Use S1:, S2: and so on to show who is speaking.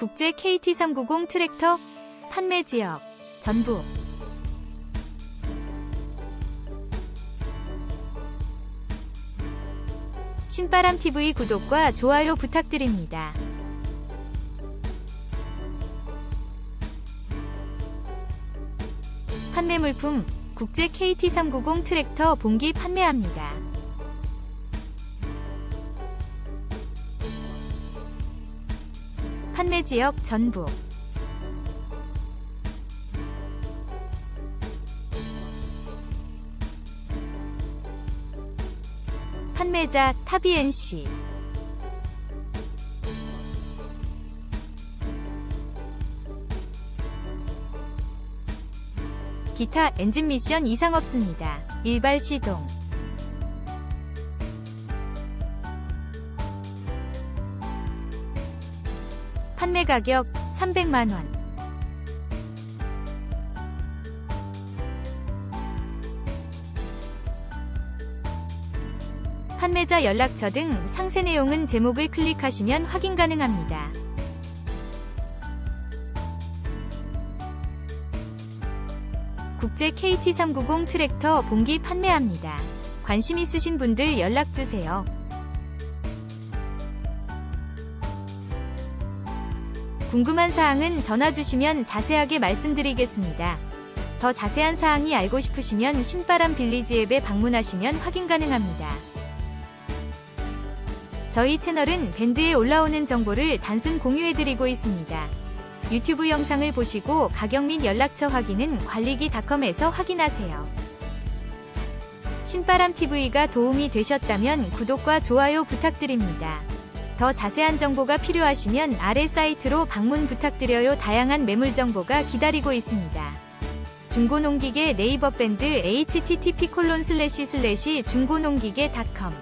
S1: 국제 KT390 트랙터 판매 지역 전북 신바람 TV 구독과 좋아요 부탁드립니다. 판매 물품 국제 KT390 트랙터 봉기 판매합니다. 판매 지역 전북 판매자 타비엔씨 기타 엔진 미션 이상 없습니다. 일발 시동 판매 가격 300만원 판매자 연락처 등 상세 내용은 제목을 클릭하시면 확인 가능합니다. 국제 KT390 트랙터 봉기 판매합니다. 관심 있으신 분들 연락주세요. 궁금한 사항은 전화 주시면 자세하게 말씀드리겠습니다. 더 자세한 사항이 알고 싶으시면 신바람 빌리지 앱에 방문하시면 확인 가능합니다. 저희 채널은 밴드에 올라오는 정보를 단순 공유해드리고 있습니다. 유튜브 영상을 보시고 가격 및 연락처 확인은 관리기닷컴에서 확인하세요. 신바람TV가 도움이 되셨다면 구독과 좋아요 부탁드립니다. 더 자세한 정보가 필요하시면 아래 사이트로 방문 부탁드려요. 다양한 매물 정보가 기다리고 있습니다. 중고농기계 네이버 밴드 http:// 중고농기계닷컴